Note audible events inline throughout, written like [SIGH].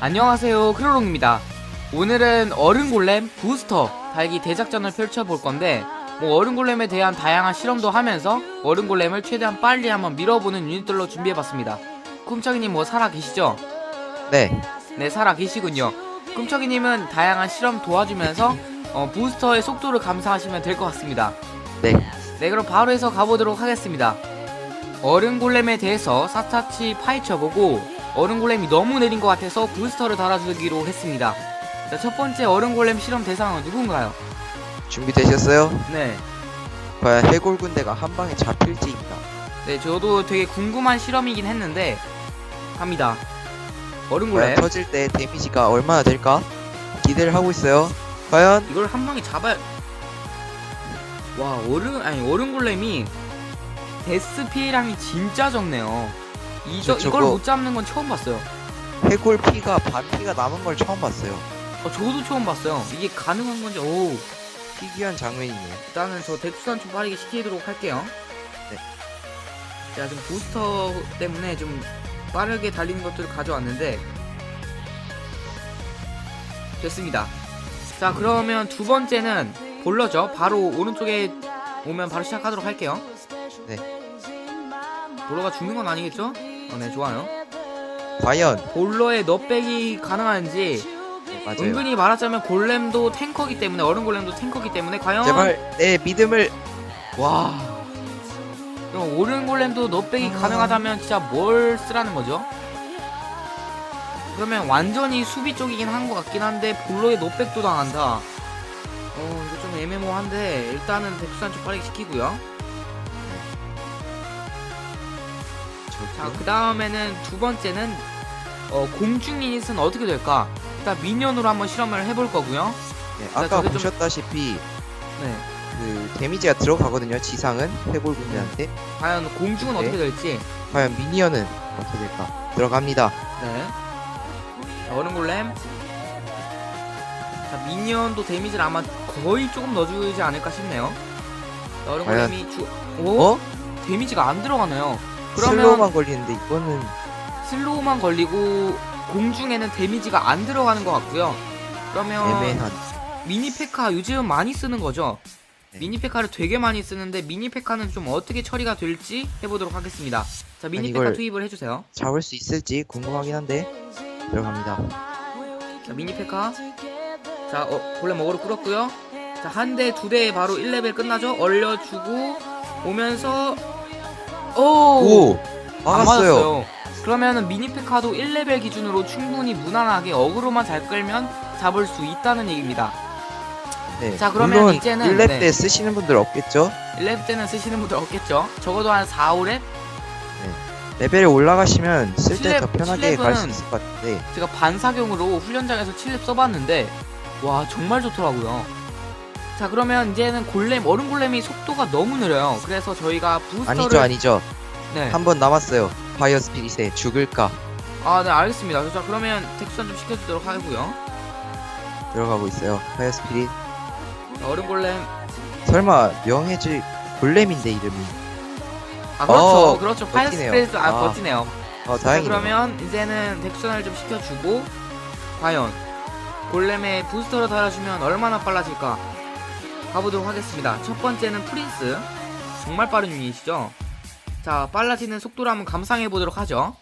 안녕하세요 크로롱입니다. 오늘은 얼음골렘 부스터 달기 대작전을 펼쳐볼 건데 뭐 얼음골렘에 대한 다양한 실험도 하면서 얼음골렘을 최대한 빨리 한번 밀어보는 유닛들로 준비해봤습니다. 꿈척이님 뭐 살아계시죠? 네, 네 살아계시군요. 꿈척이님은 다양한 실험 도와주면서 어, 부스터의 속도를 감사하시면 될 것 같습니다. 네. 네 그럼 바로 해서 가보도록 하겠습니다. 얼음골렘에 대해서 샅샅이 파헤쳐보고 얼음 골렘이 너무 느린 것 같아서 부스터를 달아주기로 했습니다 자, 첫 번째 얼음 골렘 실험 대상은 누군가요? 준비되셨어요? 네. 과연 해골 군대가 한 방에 잡힐지입니다. 네, 저도 되게 궁금한 실험이긴 했는데 갑니다. 얼음골렘 과연 터질 때 데미지가 얼마나 될까? 기대를 하고 있어요. 과연 이걸 한 방에 잡아야 와 얼음 아니 얼음 골렘이 데스 피해량이 진짜 적네요. 이거 저- 이걸 저거- 못 잡는 건 처음 봤어요. 해골 피가 반 피가 남은 걸 처음 봤어요. 어, 저도 처음 봤어요. 이게 가능한 건지 오 희귀한 장면이네요. 일단은 저 덱수단 좀 빠르게 시키도록 할게요. 네. 제가 좀 부스터 때문에 좀 빠르게 달리는 것들을 가져왔는데 됐습니다. 자 그러면 두 번째는 볼러죠. 바로 오른쪽에 오면 바로 시작하도록 할게요. 네. 볼러가 죽는 건 아니겠죠? 어, 네 좋아요. 과연 볼러의 넛백이 가능한지 네, 맞아요. 은근히 말하자면 골렘도 탱커기 때문에 얼음 골렘도 탱커기 때문에 과연 제발 내 믿음을 와. 그럼 오른 골렘도 넛백이 아. 가능하다면 진짜 뭘 쓰라는 거죠? 그러면 완전히 수비 쪽이긴 한 것 같긴 한데 볼로에 넛백도 당한다. 어 이거 좀 애매모호한데 일단은 백수산 좀 빠르게 시키고요. 자 그 다음에는 두 번째는 어, 공중 유닛은 어떻게 될까? 일단 미니언으로 한번 실험을 해볼 거고요. 네, 자, 아까 저게 좀- 보셨다시피 네. 그 데미지가 들어가거든요. 지상은 해골 군대한테. 과연 공중은 네. 어떻게 될지. 과연 미니언은 어떻게 될까? 들어갑니다. 네. 자, 얼음골렘. 자, 미니언도 데미지를 아마 거의 조금 넣어주지 않을까 싶네요. 자, 얼음골렘이 주, 오? 어? 데미지가 안 들어가네요. 그러면 슬로우만 걸리는데 이거는 슬로우만 걸리고 공중에는 데미지가 안 들어가는 것 같고요. 그러면 애매한. 미니 페카 요즘 많이 쓰는 거죠? 네. 미니 페카를 되게 많이 쓰는데 미니 페카는 좀 어떻게 처리가 될지 해보도록 하겠습니다. 자, 미니 아니, 페카 이걸- 투입을 해주세요. 잡을 수 있을지 궁금하긴 한데 들어갑니다. 자 미니 페카 자 어, 골렘 어그로 끌었고요 자 한 대 두 대 바로 1레벨 끝나죠 얼려주고 오면서 오, 오! 안 막았어요. 맞았어요 그러면은 미니 페카도 1레벨 기준으로 충분히 무난하게 어그로만 잘 끌면 잡을 수 있다는 얘기입니다 네. 자, 그러면 물론 이제는- 1렙 네. 때 쓰시는 분들 없겠죠? 1레벨 때는 쓰시는 분들 없겠죠 적어도 한 4, 5렙 레벨이 올라가시면 쓸 때 더 칠렙- 편하게 갈수 칠렙은 있을 것 같은데 제가 반사경으로 훈련장에서 7렙 써봤는데 와 정말 좋더라고요 자 그러면 이제는 골렘 얼음 골렘이 속도가 너무 느려요 그래서 저희가 부스터를 아니죠 아니죠 네. 한 번 남았어요 파이어 스피릿에 죽을까 아, 네, 알겠습니다. 자, 그러면 덱수전 좀 시켜주도록 하고요. 들어가고 있어요 파이어 스피릿 자, 얼음 골렘. 설마 명예질 골렘인데 이름이 아, 그렇죠. 어, 그렇죠. 파이어 버티네요. 스프레스, 아, 아, 버티네요. 어 자, 다행이네요 그러면 이제는 덱수전을 좀 시켜주고, 과연 골렘에 부스터를 달아주면 얼마나 빨라질까? 가보도록 하겠습니다. 첫 번째는 프린스. 정말 빠른 유닛이죠. 자, 빨라지는 속도를 한번 감상해보도록 하죠.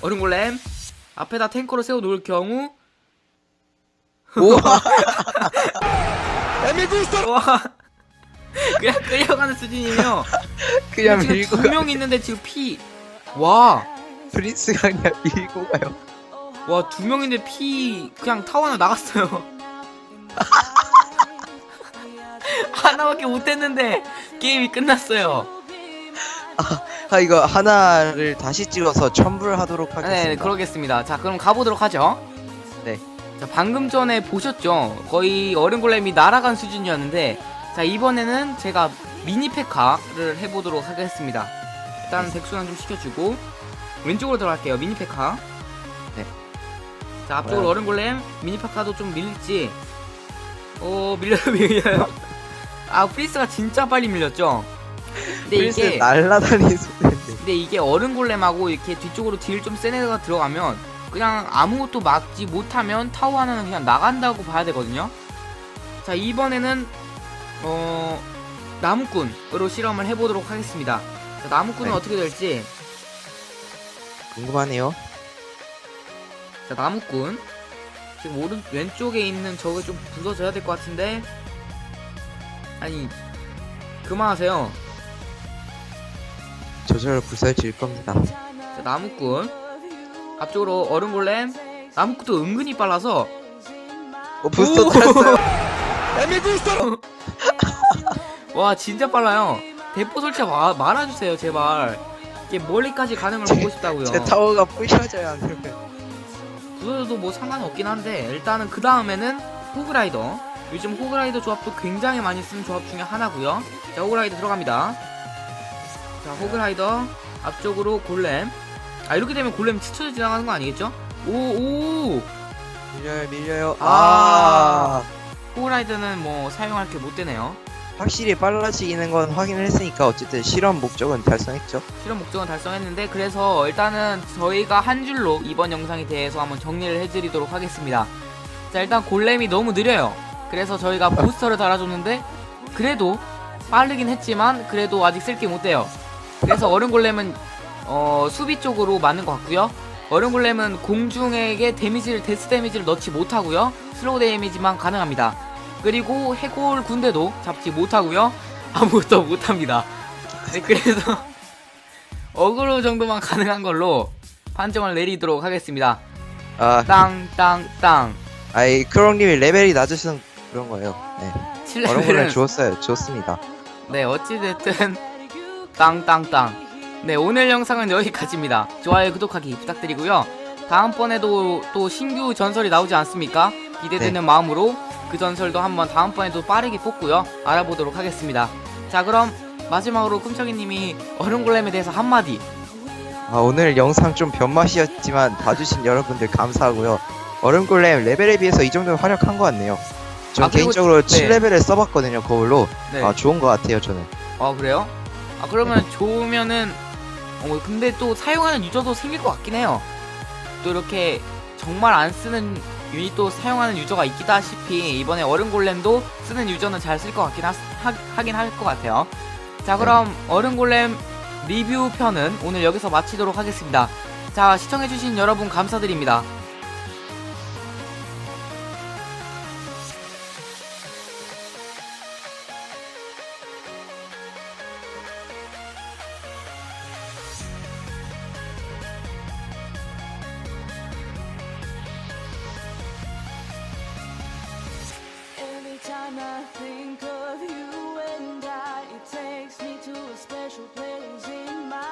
얼음 골렘. 앞에다 탱커를 세워 놓을 경우, 오! [LAUGHS] 와 그냥 끌려가는 수준이며 그냥 지금 밀고 두 명 있는데 지금 피 와. 프린스가 그냥 밀고 가요 와, 두 명인데 피 그냥 타워 하나 나갔어요. [LAUGHS] 하나밖에 못 했는데 게임이 끝났어요. 아 이거 하나를 다시 찍어서 첨부하도록 하겠습니다 네, 네, 그러겠습니다. 자, 그럼 가보도록 하죠. 네. 자, 방금 전에 보셨죠? 거의 얼음 골렘이 날아간 수준이었는데 자, 이번에는 제가 미니 페카를 해보도록 하겠습니다. 일단 덱수는 좀 시켜주고 왼쪽으로 들어갈게요. 미니 페카. 네. 자, 앞쪽으로 뭐야? 얼음 골렘 미니 페카도 좀 밀릴지. 오, 밀려요, 밀려요. 아, 프리스가 진짜 빨리 밀렸죠? 근데 프린스 이게 날라다니는 소리인데 근데 이게 얼음 골렘하고 이렇게 뒤쪽으로 딜 좀 센 애가 들어가면 그냥 아무것도 막지 못하면 타워 하나는 그냥 나간다고 봐야 되거든요. 자 이번에는 어 나무꾼으로 실험을 해보도록 하겠습니다. 자, 나무꾼은 네. 어떻게 될지 궁금하네요. 자 나무꾼 지금 오른 왼쪽에 있는 저게 좀 부서져야 될 것 같은데 아니 그만하세요. 저절로 불살질 겁니다. 자, 나무꾼 앞쪽으로 얼음 골렘 나무꾼도 은근히 빨라서 어, 부스터 탔어요. [LAUGHS] 와 진짜 빨라요. 대포 설치 마, 말아주세요 제발. 이게 멀리까지 가는 걸 제- 보고 싶다고요. 제 타워가 부셔져야 안 되면. 부서져도 뭐 상관이 없긴 한데 일단은 그 다음에는 호그라이더. 요즘 호그라이더 조합도 굉장히 많이 쓰는 조합 중에 하나고요. 자 호그라이더 들어갑니다. 자 호그라이더 앞쪽으로 골렘. 아 이렇게 되면 골렘 스쳐 지나가는 거 아니겠죠? 오 오. 밀려요, 밀려요. 아. 아. 호그라이더는 뭐 사용할 게 못 되네요. 확실히 빨라지는 건 확인을 했으니까 어쨌든 실험 목적은 달성했죠. 실험 목적은 달성했는데 그래서 일단은 저희가 한 줄로 이번 영상에 대해서 한번 정리를 해드리도록 하겠습니다. 자 일단 골렘이 너무 느려요. 그래서 저희가 부스터를 달아줬는데 그래도 빠르긴 했지만 그래도 아직 쓸게 못 돼요. 그래서 얼음 골렘은 어, 수비 쪽으로 맞는 것 같고요. 얼음 골렘은 공중에게 데미지를 데스 데미지를 넣지 못하고요. 슬로우 데미지만 가능합니다. 그리고 해골 군대도 잡지 못하고요. 아무것도 못합니다. 네, 그래서 [LAUGHS] 어그로 정도만 가능한 걸로 판정을 내리도록 하겠습니다. 아, 땅땅땅 아이 크롱님이 레벨이 낮으셔서 그런 거예요. 네. 7레벨은 주었어요. 좋습니다. 네 어찌됐든 땅땅땅 네 오늘 영상은 여기까지입니다. 좋아요 구독하기 부탁드리고요. 다음번에도 또 신규 전설이 나오지 않습니까? 기대되는 마음으로 그 전설도 한번 다음번에도 빠르게 뽑고요. 알아보도록 하겠습니다. 자 그럼 마지막으로 꿈청이님이 얼음골렘에 대해서 한마디 아, 오늘 영상 좀 변맛이었지만 봐주신 여러분들 감사하고요. 얼음골렘 레벨에 비해서 이 정도면 활약한 것 같네요. 전 아, 개인적으로 네. 7레벨을 써봤거든요. 거울로. 네. 아, 좋은 것 같아요. 저는. 아 그래요? 아 그러면 좋으면은 어 근데 또 사용하는 유저도 생길 것 같긴 해요. 또 이렇게 정말 안 쓰는 유닛도 사용하는 유저가 있기다시피 이번에 얼음 골렘도 쓰는 유저는 잘 쓸 것 같긴 하, 하, 긴 할 것 같아요. 자 그럼 얼음 골렘 리뷰 편은 오늘 여기서 마치도록 하겠습니다. 자 시청해주신 여러분 감사드립니다. time I think of you and I, it takes me to a special place in my